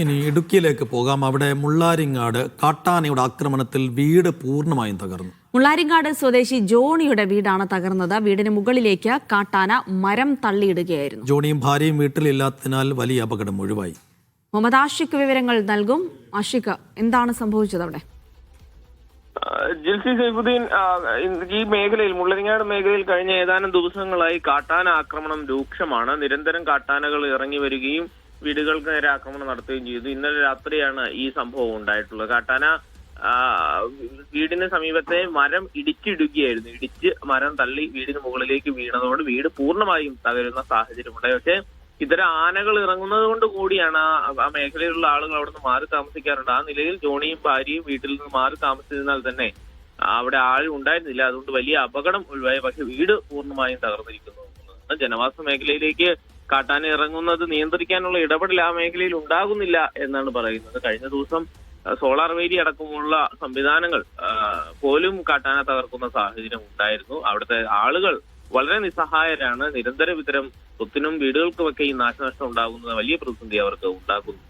ഇനി ഇടുക്കിയിലേക്ക് പോകാം. അവിടെ മുള്ളാരിങ്ങാട് കാട്ടാനയുടെ ആക്രമണത്തിൽ വീട് പൂർണമായും തകർന്നു. മുള്ളാരിങ്ങാട് സ്വദേശി ജോണിയുടെ വീടാണ് തകർന്നത്. വീടിന് മുകളിലേക്ക് കാട്ടാന മരം തള്ളിയിടുകയായിരുന്നു. ജോണിയും ഭാര്യയും വീട്ടിലില്ലാത്തതിനാൽ വലിയ അപകടം ഒഴിവായി. മുഹമ്മദ് ആഷിഖ് വിവരങ്ങൾ നൽകും. ആഷിഖ് എന്താണ് സംഭവിച്ചത് അവിടെ? ജിൽസി സൈഫുദ്ദീൻ ഈ മേഖലയിൽ മുള്ളരിങ്ങാട് മേഖലയിൽ കഴിഞ്ഞ ഏതാനും ദിവസങ്ങളായി കാട്ടാന ആക്രമണം രൂക്ഷമാണ്. നിരന്തരം കാട്ടാനകൾ ഇറങ്ങി വരികയും വീടുകൾക്ക് നേരെ ആക്രമണം നടത്തുകയും ചെയ്തു. ഇന്നലെ രാത്രിയാണ് ഈ സംഭവം ഉണ്ടായിട്ടുള്ളത്. കാട്ടാന വീടിന് സമീപത്തെ മരം ഇടിച്ചിടുകയായിരുന്നു. ഇടിച്ച് മരം തള്ളി വീടിന് മുകളിലേക്ക് വീണതോട് വീട് പൂർണമായും തകരുന്ന സാഹചര്യമുണ്ടായി പക്ഷേ ഇത്തരം ആനകൾ ഇറങ്ങുന്നത് കൊണ്ട് കൂടിയാണ് ആ- മേഖലയിലുള്ള ആളുകൾ അവിടെ മാറി താമസിക്കാറുണ്ട്. ആ നിലയിൽ ജോണിയും ഭാര്യയും വീട്ടിൽ നിന്ന് മാറി താമസിച്ചതിനാൽ തന്നെ അവിടെ ആൾ ഉണ്ടായിരുന്നില്ല. അതുകൊണ്ട് വലിയ അപകടം ഒഴിവായി. പക്ഷെ വീട് പൂർണമായും തകർന്നിരിക്കുന്നു. ജനവാസ മേഖലയിലേക്ക് കാട്ടാന ഇറങ്ങുന്നത് നിയന്ത്രിക്കാനുള്ള ഇടപെടൽ ആ മേഖലയിൽ ഉണ്ടാകുന്നില്ല എന്നാണ് പറയുന്നത്. കഴിഞ്ഞ ദിവസം സോളാർ വേലി അടക്കമുള്ള സംവിധാനങ്ങൾ പോലും കാട്ടാന തകർക്കുന്ന സാഹചര്യം ഉണ്ടായിരുന്നു. അവിടുത്തെ ആളുകൾ വളരെ നിസ്സഹായരാണ്. നിരന്തരം ഇത്തരം സ്വത്തിനും വീടുകൾക്കുമൊക്കെ ഈ നാശനഷ്ടം ഉണ്ടാകുന്നത് വലിയ പ്രതിസന്ധി അവർക്ക് ഉണ്ടാക്കുന്നു.